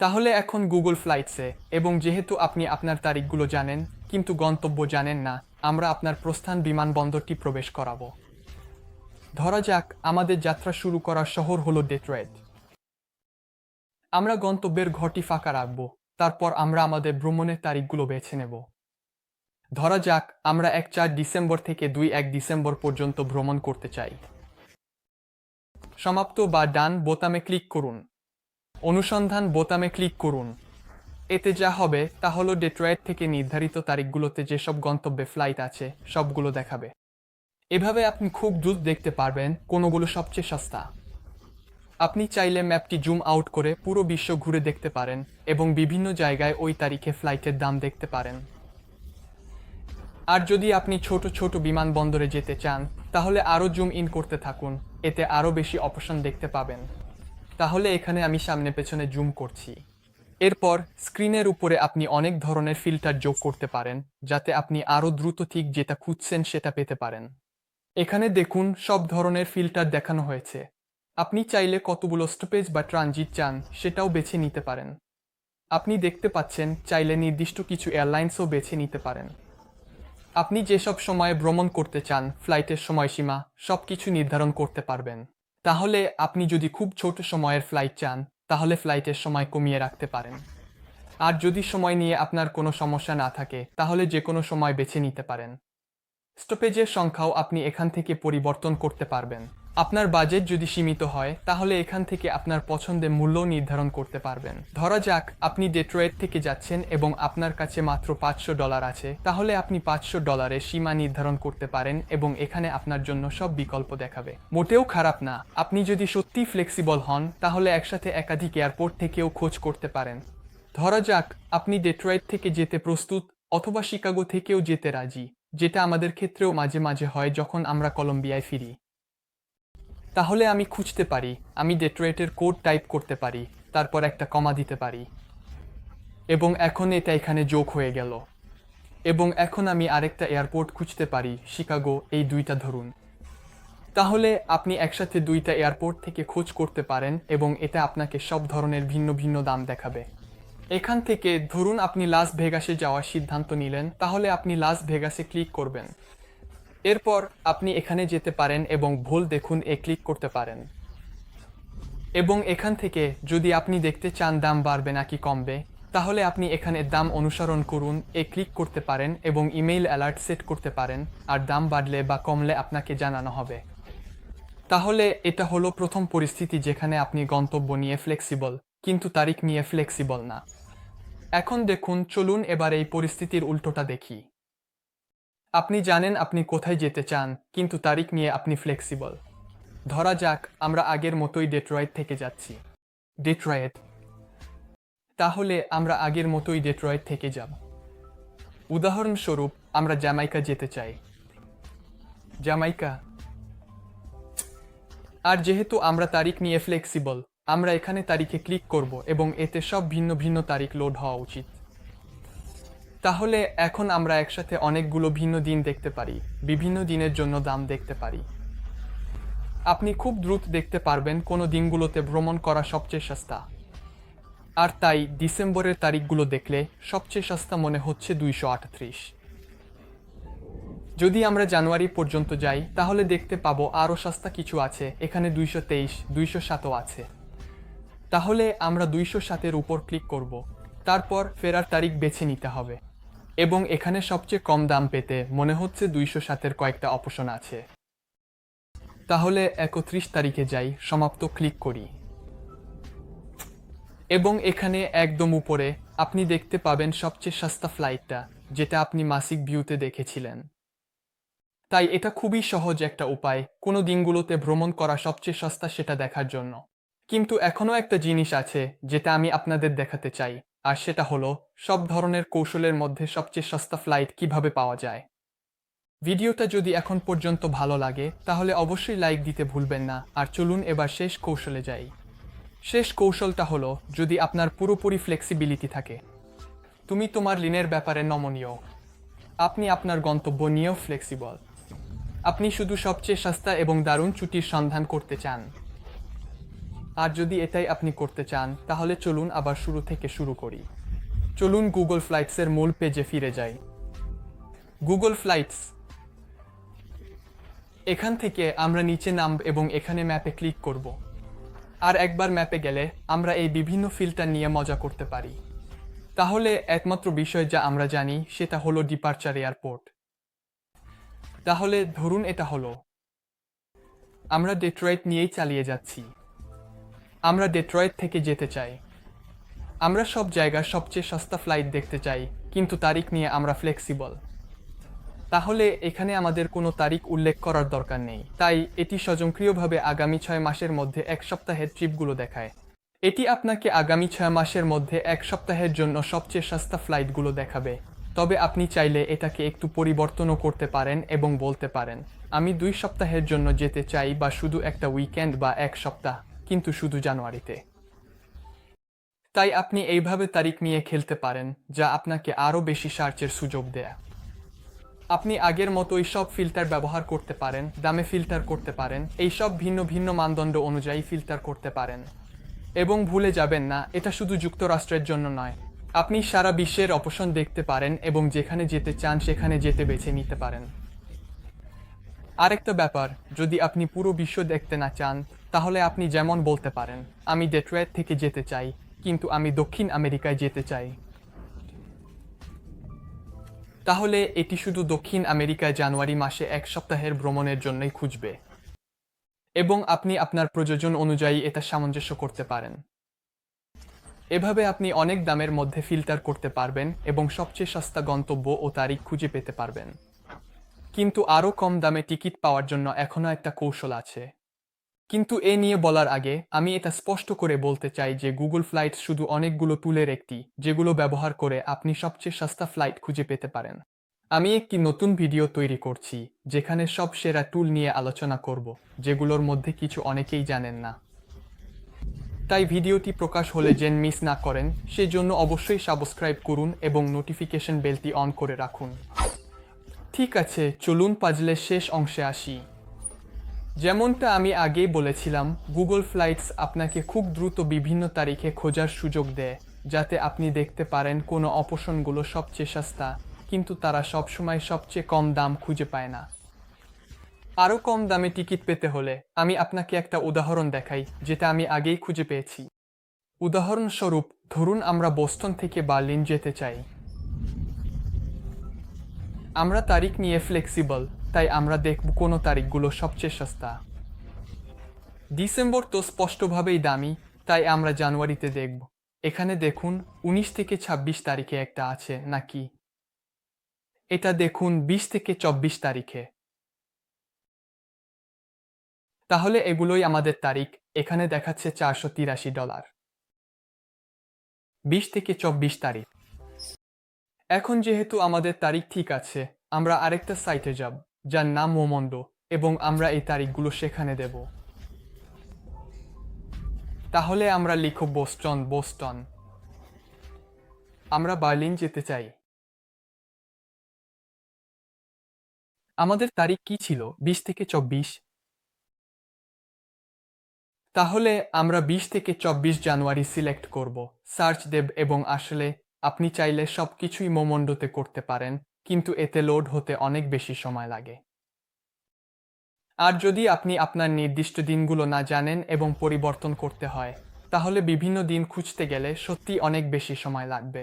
তাহলে এখন গুগল ফ্লাইটসে এবং যেহেতু আপনি আপনার তারিখগুলো জানেন, কিন্তু গন্তব্য জানেন না, আমরা আপনার প্রস্থান বিমানবন্দরটি প্রবেশ করাবো। ধরা যাক, আমাদের যাত্রা শুরু করার শহর হলো ডেট্রয়েড আমরা গন্তব্যের ঘরটি ফাঁকা রাখব, তারপর আমরা আমাদের ভ্রমণের তারিখগুলো বেছে নেব। ধরা যাক, আমরা এক চার ডিসেম্বর থেকে দুই এক ডিসেম্বর পর্যন্ত ভ্রমণ করতে চাই। সমাপ্ত বা ডান বোতামে ক্লিক করুন। অনুসন্ধান বোতামে ক্লিক করুন। এতে যা হবে তা হলো ডেট্রয়েট থেকে নির্ধারিত তারিখগুলোতে যেসব গন্তব্যে ফ্লাইট আছে, সবগুলো দেখাবে। এভাবে আপনি খুব দ্রুত দেখতে পারবেন কোনগুলো সবচেয়ে সস্তা। আপনি চাইলে ম্যাপটি জুম আউট করে পুরো বিশ্ব ঘুরে দেখতে পারেন এবং বিভিন্ন জায়গায় ওই তারিখে ফ্লাইটের দাম দেখতে পারেন। আর যদি আপনি ছোট ছোট বিমানবন্দরে যেতে চান, তাহলে আরও জুম ইন করতে থাকুন, এতে আরও বেশি অপশন দেখতে পাবেন। তাহলে এখানে আমি সামনে পেছনে জুম করছি। এরপর স্ক্রিনের উপরে আপনি অনেক ধরনের ফিল্টার যোগ করতে পারেন, যাতে আপনি আরও দ্রুত ঠিক যেটা খুঁজছেন সেটা পেতে পারেন। এখানে দেখুন সব ধরনের ফিল্টার দেখানো হয়েছে। আপনি চাইলে কতগুলো স্টপেজ বা ট্রানজিট চান সেটাও বেছে নিতে পারেন। আপনি দেখতে পাচ্ছেন চাইলে নির্দিষ্ট কিছু এয়ারলাইন্সও বেছে নিতে পারেন। আপনি যেসব সময়ে ভ্রমণ করতে চান, ফ্লাইটের সময়সীমা সব কিছু নির্ধারণ করতে পারবেন। তাহলে আপনি যদি খুব ছোট সময়ের ফ্লাইট চান, তাহলে ফ্লাইটের সময় কমিয়ে রাখতে পারেন। আর যদি সময় নিয়ে আপনার কোনো সমস্যা না থাকে, তাহলে যে কোনো সময় বেছে নিতে পারেন। স্টপেজের সংখ্যাও আপনি এখান থেকে পরিবর্তন করতে পারবেন। আপনার বাজেট যদি সীমিত হয়, তাহলে এখান থেকে আপনার পছন্দের মূল্য নির্ধারণ করতে পারবেন। ধরা যাক, আপনি ডেট্রয়েট থেকে যাচ্ছেন এবং আপনার কাছে মাত্র পাঁচশো ডলার আছে, তাহলে আপনি পাঁচশো ডলারের সীমা নির্ধারণ করতে পারেন এবং এখানে আপনার জন্য সব বিকল্প দেখাবে। মোটেও খারাপ না, আপনি যদি সত্যি ফ্লেক্সিবল হন, তাহলে একসাথে একাধিক এয়ারপোর্ট থেকেও খোঁজ করতে পারেন। ধরা যাক, আপনি ডেট্রয়েট থেকে যেতে প্রস্তুত অথবা শিকাগো থেকেও যেতে রাজি, যেটা আমাদের ক্ষেত্রেও মাঝে মাঝে হয় যখন আমরা কলম্বিয়ায় ফিরি। তাহলে আমি খুঁজতে পারি। আমি ডেট্রয়েটের কোড টাইপ করতে পারি, তারপর একটা কমা দিতে পারি। এবং এখন এটা এখানে যোগ হয়ে গেল। এবং এখন আমি আরেকটা এয়ারপোর্ট খুঁজতে পারি, শিকাগো, এই দুইটা ধরুন। তাহলে আপনি একসাথে দুইটা এয়ারপোর্ট থেকে খোঁজ করতে পারেন এবং এটা আপনাকে সব ধরনের ভিন্ন ভিন্ন দাম দেখাবে। এখান থেকে ধরুন আপনি লাস ভেগাসে যাওয়ার সিদ্ধান্ত নিলেন, তাহলে আপনি লাস ভেগাসে ক্লিক করবেন। এরপর আপনি এখানে যেতে পারেন এবং ভুল দেখুন, এ ক্লিক করতে পারেন। এবং এখান থেকে যদি আপনি দেখতে চান দাম বাড়বে নাকি কমবে, তাহলে আপনি এখানে দাম অনুসরণ করুন, এ ক্লিক করতে পারেন এবং ইমেইল অ্যালার্ট সেট করতে পারেন, আর দাম বাড়লে বা কমলে আপনাকে জানানো হবে। তাহলে এটা হলো প্রথম পরিস্থিতি যেখানে আপনি গন্তব্য নিয়ে ফ্লেক্সিবল কিন্তু তারিখ নিয়ে ফ্লেক্সিবল না। এখন দেখুন, চলুন এবার এই পরিস্থিতির উল্টোটা দেখি। আপনি জানেন আপনি কোথায় যেতে চান, কিন্তু তারিখ নিয়ে আপনি ফ্লেক্সিবল ধরা যাক, আমরা আগের মতোই ডেট্রয়েড থেকে যাচ্ছি। ডেট্রয়েড তাহলে আমরা আগের মতোই ডেট্রয়েড থেকে যাব। উদাহরণস্বরূপ, আমরা জ্যামাইকা যেতে চাই। জ্যামাইকা। আর যেহেতু আমরা তারিখ নিয়ে ফ্লেক্সিবল আমরা এখানে তারিখে ক্লিক করব এবং এতে সব ভিন্ন ভিন্ন তারিখ লোড হওয়া উচিত। তাহলে এখন আমরা একসাথে অনেকগুলো ভিন্ন দিন দেখতে পারি, বিভিন্ন দিনের জন্য দাম দেখতে পারি। আপনি খুব দ্রুত দেখতে পারবেন কোন দিনগুলোতে ভ্রমণ করা সবচেয়ে সস্তা। আর তাই ডিসেম্বরের তারিখগুলো দেখলে সবচেয়ে সস্তা মনে হচ্ছে দুইশো আটত্রিশ। যদি আমরা জানুয়ারি পর্যন্ত যাই, তাহলে দেখতে পাবো আরও সস্তা কিছু আছে, এখানে দুইশো তেইশ, দুইশো সাতও আছে। তাহলে আমরা দুইশো সাতের উপর ক্লিক করব, তারপর ফেরার তারিখ বেছে নিতে হবে। এবং এখানে সবচেয়ে কম দাম পেতে মনে হচ্ছে দুইশো সাতের কয়েকটা অপশন আছে। তাহলে একত্রিশ তারিখে যাই, সমাপ্ত ক্লিক করি। এবং এখানে একদম উপরে আপনি দেখতে পাবেন সবচেয়ে সস্তা ফ্লাইটটা, যেটা আপনি মাসিক ভিউতে দেখেছিলেন। তাই এটা খুবই সহজ একটা উপায়, কোনো দিনগুলোতে ভ্রমণ করা সবচেয়ে সস্তা সেটা দেখার জন্য। কিন্তু এখনও একটা জিনিস আছে, যেটা আমি আপনাদের দেখাতে চাই। আর সেটা হলো, সব ধরনের কৌশলের মধ্যে সবচেয়ে সস্তা ফ্লাইট কীভাবে পাওয়া যায়। ভিডিওটা যদি এখন পর্যন্ত ভালো লাগে, তাহলে অবশ্যই লাইক দিতে ভুলবেন না, আর চলুন এবার শেষ কৌশলে যাই। শেষ কৌশলটা হলো, যদি আপনার পুরোপুরি ফ্লেক্সিবিলিটি থাকে। তুমি তোমার লিনের ব্যাপারে নমনীয়। আপনি আপনার গন্তব্য নিয়েও ফ্লেক্সিবল আপনি শুধু সবচেয়ে সস্তা এবং দারুণ ছুটির সন্ধান করতে চান। আর যদি এটাই আপনি করতে চান, তাহলে চলুন আবার শুরু থেকে শুরু করি। চলুন গুগল ফ্লাইটসের মূল পেজে ফিরে যাই। গুগল ফ্লাইটস এখান থেকে আমরা নিচে নামব এবং এখানে ম্যাপে ক্লিক করব। আর একবার ম্যাপে গেলে আমরা এই বিভিন্ন ফিল্টার নিয়ে মজা করতে পারি। তাহলে একমাত্র বিষয় যা আমরা জানি, সেটা হলো ডিপার্চার এয়ারপোর্ট তাহলে ধরুন এটা হলো। আমরা ডেট্রয়েট নিয়েই চালিয়ে যাচ্ছি। আমরা ডেট্রয়েট থেকে যেতে চাই। আমরা সব জায়গার সবচেয়ে সস্তা ফ্লাইট দেখতে চাই, কিন্তু তারিখ নিয়ে আমরা ফ্লেক্সিবল তাহলে এখানে আমাদের কোনো তারিখ উল্লেখ করার দরকার নেই। তাই এটি স্বয়ংক্রিয়ভাবে আগামী ছয় মাসের মধ্যে এক সপ্তাহের ট্রিপগুলো দেখায়। এটি আপনাকে আগামী ছয় মাসের মধ্যে এক সপ্তাহের জন্য সবচেয়ে সস্তা ফ্লাইটগুলো দেখাবে। তবে আপনি চাইলে এটাকে একটু পরিবর্তনও করতে পারেন এবং বলতে পারেন, আমি দুই সপ্তাহের জন্য যেতে চাই বা শুধু একটা উইকেন্ড বা এক সপ্তাহ। কিন্তু শুধু জানুয়ারিতে। তাই আপনি এইভাবে তারিখ নিয়ে খেলতে পারেন, যা আপনাকে আরও বেশি সার্চের সুযোগ দেয়। আপনি আগের মতোই সব ফিল্টার ব্যবহার করতে পারেন, দামে ফিল্টার করতে পারেন, এই সব ভিন্ন ভিন্ন মানদণ্ড অনুযায়ী ফিল্টার করতে পারেন। এবং ভুলে যাবেন না, এটা শুধু যুক্তরাষ্ট্রের জন্য নয়, আপনি সারা বিশ্বের অপশন দেখতে পারেন এবং যেখানে যেতে চান, সেখানে যেতে বেছে নিতে পারেন। আরেকটা ব্যাপার, যদি আপনি পুরো বিশ্ব দেখতে না চান তাহলে আপনি যেমন বলতে পারেন, আমি ডেট্রয়েট থেকে যেতে চাই, কিন্তু আমি দক্ষিণ আমেরিকায় যেতে চাই। তাহলে এটি শুধু দক্ষিণ আমেরিকায় জানুয়ারি মাসে এক সপ্তাহের ভ্রমণের জন্যই খুঁজবে। এবং আপনি আপনার প্রয়োজন অনুযায়ী এটা সামঞ্জস্য করতে পারেন। এভাবে আপনি অনেক দামের মধ্যে ফিল্টার করতে পারবেন এবং সবচেয়ে সস্তা গন্তব্য ও তারিখ খুঁজে পেতে পারবেন। কিন্তু আরও কম দামে টিকিট পাওয়ার জন্য এখনও একটা কৌশল আছে। কিন্তু এ নিয়ে বলার আগে আমি এটা স্পষ্ট করে বলতে চাই যে গুগল ফ্লাইট শুধু অনেকগুলো টুলের একটি, যেগুলো ব্যবহার করে আপনি সবচেয়ে সস্তা ফ্লাইট খুঁজে পেতে পারেন। আমি একটি নতুন ভিডিও তৈরি করছি, যেখানে সব সেরা টুল নিয়ে আলোচনা করব, যেগুলোর মধ্যে কিছু অনেকেই জানেন না। তাই ভিডিওটি প্রকাশ হলে যেন মিস না করেন, সেজন্য অবশ্যই সাবস্ক্রাইব করুন এবং নোটিফিকেশন বেলটি অন করে রাখুন। ঠিক আছে, চলুন পাজলের শেষ অংশে আসি। যেমনটা আমি আগেই বলেছিলাম গুগল ফ্লাইটস আপনাকে খুব দ্রুত বিভিন্ন তারিখে খোঁজার সুযোগ দেয়, যাতে আপনি দেখতে পারেন কোনো অপশনগুলো সবচেয়ে সস্তা, কিন্তু তারা সবসময় সবচেয়ে কম দাম খুঁজে পায় না। আরও কম দামে টিকিট পেতে হলে আমি আপনাকে একটা উদাহরণ দেখাই, যেটা আমি আগেই খুঁজে পেয়েছি। উদাহরণস্বরূপ, ধরুন আমরা বোস্টন থেকে বার্লিন যেতে চাই। আমরা তারিখ নিয়ে ফ্লেক্সিবল তাই আমরা দেখব কোনো তারিখগুলো সবচেয়ে সস্তা। ডিসেম্বর তো স্পষ্টভাবেই দামি, তাই আমরা জানুয়ারিতে দেখব। এখানে দেখুন, উনিশ থেকে ২৬ তারিখে একটা আছে, নাকি? এটা দেখুন, বিশ থেকে চব্বিশ তারিখে। তাহলে এগুলোই আমাদের তারিখ, এখানে দেখাচ্ছে চারশো তিরাশি ডলার। বিশ থেকে চব্বিশ তারিখ। এখন যেহেতু আমাদের তারিখ ঠিক আছে, আমরা আরেকটা সাইটে যাব। যার নাম মোমন্ড এবং আমরা এই তারিখগুলো সেখানে দেব। তাহলে আমরা লিখব বোস্টন বোস্টন। আমরা বার্লিন যেতে চাই। আমাদের তারিখ কি ছিল? বিশ থেকে চব্বিশ। তাহলে আমরা বিশ থেকে চব্বিশ জানুয়ারি সিলেক্ট করব। সার্চ দেব এবং আসলে আপনি চাইলে সব কিছুই মোমন্ডোতে করতে পারেন। কিন্তু এতে লোড হতে অনেক বেশি সময় লাগে। আর যদি আপনি আপনার নির্দিষ্ট দিনগুলো না জানেন এবং পরিবর্তন করতে হয়, তাহলে বিভিন্ন দিন খুঁজতে গেলে সত্যি অনেক বেশি সময় লাগবে।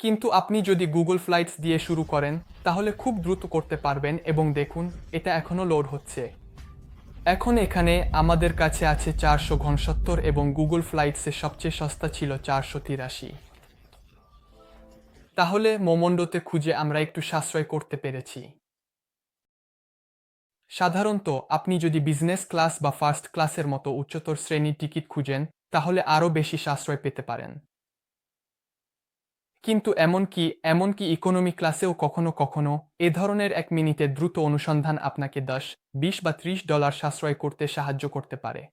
কিন্তু আপনি যদি গুগল ফ্লাইটস দিয়ে শুরু করেন, তাহলে খুব দ্রুত করতে পারবেন এবং দেখুন, এটা এখনও লোড হচ্ছে। এখন এখানে আমাদের কাছে আছে চারশো ঘনসত্তর এবং গুগল ফ্লাইটসে সবচেয়ে সস্তা ছিল চারশো তিরাশি। তাহলে মোমন্ডোতে খুঁজে আমরা একটু সাশ্রয় করতে পেরেছি। সাধারণত, আপনি যদি বিজনেস ক্লাস বা ফার্স্ট ক্লাসের মতো উচ্চতর শ্রেণির টিকিট খুঁজেন, তাহলে আরও বেশি সাশ্রয় পেতে পারেন। কিন্তু এমনকি এমনকি ইকোনমি ক্লাসেও কখনো কখনো এ ধরনের এক মিনিটে দ্রুত অনুসন্ধান আপনাকে দশ, বিশ বা ত্রিশ ডলার সাশ্রয় করতে সাহায্য করতে পারে।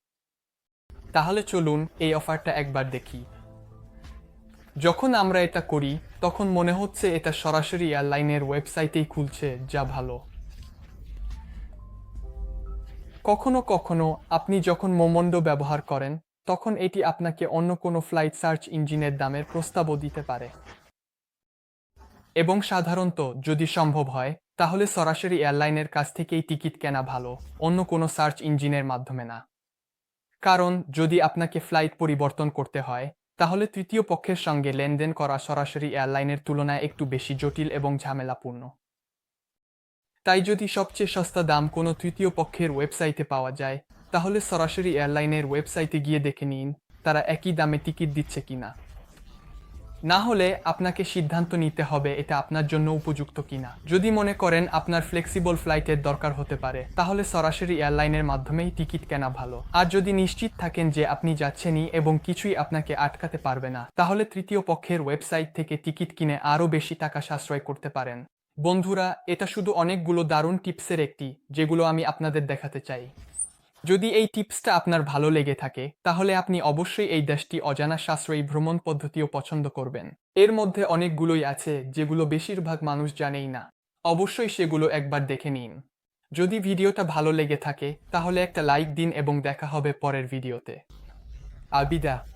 তাহলে চলুন এই অফারটা একবার দেখি। যখন আমরা এটা করি, তখন মনে হচ্ছে এটা সরাসরি এয়ারলাইনের ওয়েবসাইটেই খুলছে, যা ভালো। কখনো কখনো আপনি যখন মোমন্ডো ব্যবহার করেন, তখন এটি আপনাকে অন্য কোনো ফ্লাইট সার্চ ইঞ্জিনের দামের প্রস্তাবও দিতে পারে। এবং সাধারণত, যদি সম্ভব হয়, তাহলে সরাসরি এয়ারলাইনের কাছ থেকেই টিকিট কেনা ভালো, অন্য কোনো সার্চ ইঞ্জিনের মাধ্যমে না। কারণ, যদি আপনাকে ফ্লাইট পরিবর্তন করতে হয় তাহলে তৃতীয় পক্ষের সঙ্গে লেনদেন করা সরাসরি এয়ারলাইনের তুলনায় একটু বেশি জটিল এবং ঝামেলাপূর্ণ। তাই যদি সবচেয়ে সস্তা দাম কোনো তৃতীয় পক্ষের ওয়েবসাইটে পাওয়া যায়, তাহলে সরাসরি এয়ারলাইনের ওয়েবসাইটে গিয়ে দেখে নিন তারা একই দামে টিকিট দিচ্ছে কিনা। না হলে আপনাকে সিদ্ধান্ত নিতে হবে এটা আপনার জন্য উপযুক্ত কিনা। যদি মনে করেন আপনার ফ্লেক্সিবল ফ্লাইটের দরকার হতে পারে, তাহলে সরাসরি এয়ারলাইনের মাধ্যমেই টিকিট কেনা ভালো। আর যদি নিশ্চিত থাকেন যে আপনি যাচ্ছেনই এবং কিছুই আপনাকে আটকাতে পারবে না, তাহলে তৃতীয় পক্ষের ওয়েবসাইট থেকে টিকিট কিনে আরও বেশি টাকা সাশ্রয় করতে পারেন। বন্ধুরা, এটা শুধু অনেকগুলো দারুণ টিপসের একটি, যেগুলো আমি আপনাদের দেখাতে চাই। যদি এই টিপসটা আপনার ভালো লেগে থাকে, তাহলে আপনি অবশ্যই এই দেশটি অজানা সাশ্রয়ী ভ্রমণ পদ্ধতিও পছন্দ করবেন। এর মধ্যে অনেকগুলোই আছে, যেগুলো বেশিরভাগ মানুষ জানেই না। অবশ্যই সেগুলো একবার দেখে নিন। যদি ভিডিওটা ভালো লেগে থাকে, তাহলে একটা লাইক দিন এবং দেখা হবে পরের ভিডিওতে। আবিদা।